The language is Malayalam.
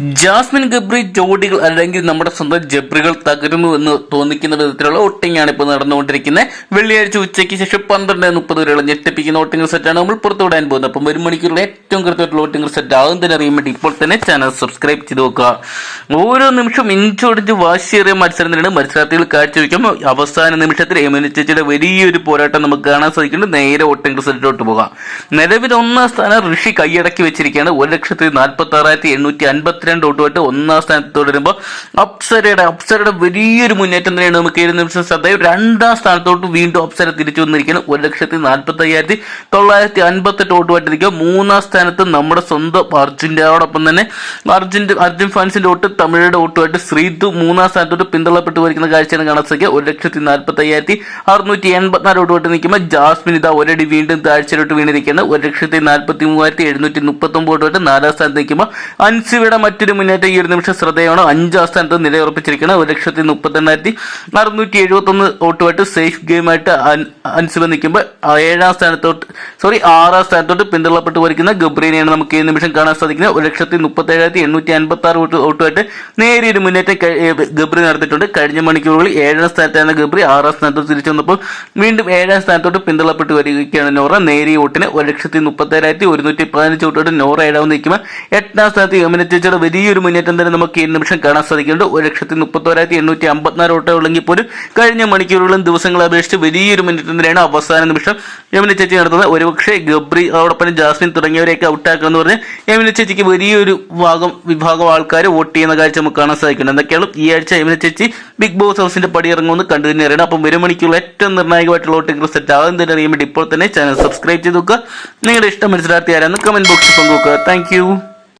ജാസ്മിൻ ഗബ്രി ജോഡികൾ അല്ലെങ്കിൽ നമ്മുടെ സ്വന്തം ജബ്രികൾ തകരുന്നു എന്ന് തോന്നിക്കുന്ന വിധത്തിലുള്ള ഒട്ടിങ്ങാണ് ഇപ്പോൾ നടന്നുകൊണ്ടിരിക്കുന്നത്. വെള്ളിയാഴ്ച ഉച്ചയ്ക്ക് ശേഷം പന്ത്രണ്ട് മുപ്പത് വരെയുള്ള ഞെട്ടിപ്പിക്കുന്ന ഓട്ടിംഗ് സെറ്റാണ് നമ്മൾ പുറത്തുവിടാൻ പോകുന്നത്. അപ്പം ഒരു മണിക്കൂറിൽ ഏറ്റവും കൃത്യമായിട്ടുള്ള ഓട്ടിംഗ് സെറ്റ് ആകുന്നതിന് അറിയാൻ വേണ്ടി ഇപ്പോൾ തന്നെ ചാനൽ സബ്സ്ക്രൈബ് ചെയ്ത് നോക്കുക. ഓരോ നിമിഷം ഇഞ്ചോടിഞ്ച് വാശിയേറിയ മത്സരം തന്നെയാണ്. മത്സരാർത്ഥികൾ കാഴ്ചവെക്കും. അവസാന നിമിഷത്തിൽ എമിനി വലിയൊരു പോരാട്ടം നമുക്ക് കാണാൻ സാധിക്കുന്നുണ്ട്. നേരെ ഓട്ടിംഗ് സെറ്റിലോട്ട് പോകാം. നിലവിൽ ഒന്നാം സ്ഥാനം ഋഷി കൈയടക്കി വെച്ചിരിക്കുകയാണ്. ഒരു ലക്ഷത്തി നാൽപ്പത്തി ആറായിരത്തി എണ്ണൂറ്റി അൻപത്തിരണ്ട് വോട്ടുമായിട്ട് ഒന്നാം സ്ഥാനത്ത് തുടരുമ്പോൾ അപ്സരയുടെ അപ്സരയുടെ വലിയൊരു മുന്നേറ്റം തന്നെയാണ് നമുക്ക് ഏഴ് നിമിഷം ശ്രദ്ധയും. രണ്ടാം സ്ഥാനത്തോട്ട് വീണ്ടും അപ്സര തിരിച്ചു വന്നിരിക്കുന്നു. ഒരു ലക്ഷത്തി നാൽപ്പത്തി അയ്യായിരത്തി തൊള്ളായിരത്തി അൻപത്തെട്ട് വോട്ടുമായിട്ടിരിക്കുക മൂന്നാം സ്ഥാനത്ത് നമ്മുടെ സ്വന്തം അർജുന്റെയോടൊപ്പം തന്നെ അർജുന്റെ അർജുൻ ഫാൻസിന്റെ വോട്ട് തമിഴയുടെ വോട്ടുമായിട്ട് ശ്രീതു മൂന്നാം സ്ഥാനത്തോട്ട് പിന്തള്ളപ്പെട്ടു വരിക്കുന്ന കാഴ്ചയാണ് കാണാൻ സാധിക്കുക. ഒരു ലക്ഷത്തി നാൽപ്പത്തി അയ്യായിരത്തി അറുന്നൂറ്റി എൺപത്തിനാല് വോട്ടുമായിട്ട് നിൽക്കുമ്പോൾ ജാസ്മിൻ ഇതാ ഒരടി വീണ്ടും താഴ്ചയിലോട്ട് വീണിരിക്കുന്നത് ഒരു ലക്ഷത്തി നാൽപ്പത്തി മൂവായിരത്തി എഴുന്നൂറ്റി മുപ്പത്തൊമ്പത് വോട്ടുമായിട്ട് നാലാം സ്ഥാനത്ത് നിൽക്കുമ്പോൾ അൻസിയുടെ മറ്റൊരു മുന്നേറ്റം ഈ ഒരു നിമിഷം ശ്രദ്ധേയമാണ്. അഞ്ചാം സ്ഥാനത്ത് നിലയുറപ്പിച്ചിരിക്കുന്ന ഒരു ലക്ഷത്തി മുപ്പത്തെണ്ണായിരത്തി അറുന്നൂറ്റി എഴുപത്തി ഒന്ന് വോട്ടുമായിട്ട് സേഫ് ഗെയിമായിട്ട് അനുസരിച്ച് നിൽക്കുമ്പോൾ ഏഴാം സ്ഥാനത്തോട്ട് സോറി ആറാം സ്ഥാനത്തോട്ട് പിന്തള്ളപ്പെട്ട് വരിക്കുന്ന ഗബ്രീനെയാണ് നമുക്ക് ഈ നിമിഷം കാണാൻ സാധിക്കുന്നത്. ഒരു ലക്ഷത്തി മുപ്പത്തി ഏഴായിരത്തി എണ്ണൂറ്റി അൻപത്തി ആറ് വോട്ട് വോട്ടുമായിട്ട് നേരിയൊരു മുന്നേറ്റം കഴി- ഏ, ഗബ്രി നടത്തിയിട്ടുണ്ട്. കഴിഞ്ഞ മണിക്കൂറുകളിൽ ഏഴാം സ്ഥാനത്തായിരുന്ന ഗബ്രി. ആറാം സ്ഥാനത്തോട്ട് തിരിച്ചു വന്നപ്പോൾ വീണ്ടും ഏഴാം സ്ഥാനത്തോട്ട് പിന്തള്ളപ്പെട്ട് വരികയാണ് നോറ. നേരിയ വോട്ടിന് ഒരു ലക്ഷത്തി മുപ്പത്തി ഏഴായിരത്തി ഒരുന്നൂറ്റി പതിനഞ്ച് വോട്ടോട്ട് നോറ ഏഴാവുന്ന നിൽക്കുമ്പോൾ എട്ടാം സ്ഥാനത്ത് യമുന വലിയൊരു മുന്നേറ്റം തന്നെ നമുക്ക് ഈ നിമിഷം കാണാൻ സാധിക്കുന്നുണ്ട്. ഒരു ലക്ഷത്തി മുപ്പത്തോരായിരത്തി എണ്ണൂറ്റി അമ്പത്തിനാല് ഓട്ടമുള്ളെങ്കിൽ പോലും കഴിഞ്ഞ മണിക്കൂറുകളും ദിവസങ്ങളെ അപേക്ഷിച്ച് വലിയൊരു മുന്നേറ്റം തന്നെയാണ് അവസാന നിമിഷം യമുന ചേച്ചി നടത്തുന്നത്. ഒരുപക്ഷെ ഗബ്രി അതോടൊപ്പം ജാസ്മിൻ തുടങ്ങിയവരെയൊക്കെ ഔട്ടാക്കാന്ന് പറഞ്ഞ് യമുന ചേച്ചിക്ക് വലിയൊരു ഭാഗം വിഭാഗം ആൾക്കാർ വോട്ട് ചെയ്യുന്ന കാഴ്ച നമുക്ക് കാണാൻ സാധിക്കുന്നുണ്ട്. എന്തൊക്കെയാണ് ഈ ആഴ്ച യമുന ചേച്ചി ബിഗ് ബോസ് ഹൗസിന്റെ പടി ഇറങ്ങുമെന്ന് കണ്ടു തന്നെ അറിയണം. അപ്പം ഒരു മണിക്കുള്ള ഏറ്റവും നിർണായകമായിട്ടുള്ള വോട്ടിംഗ് സെറ്റ് ആകും തന്നെ അറിയാൻ വേണ്ടി ഇപ്പോൾ തന്നെ ചാനൽ സബ്സ്ക്രൈബ് ചെയ്ത് നോക്കുക. നിങ്ങളുടെ ഇഷ്ടം മനസ്സിലാക്കി ആരാന്ന് കമന്റ് ബോക്സിൽ പങ്കുവെക്കുക. താങ്ക്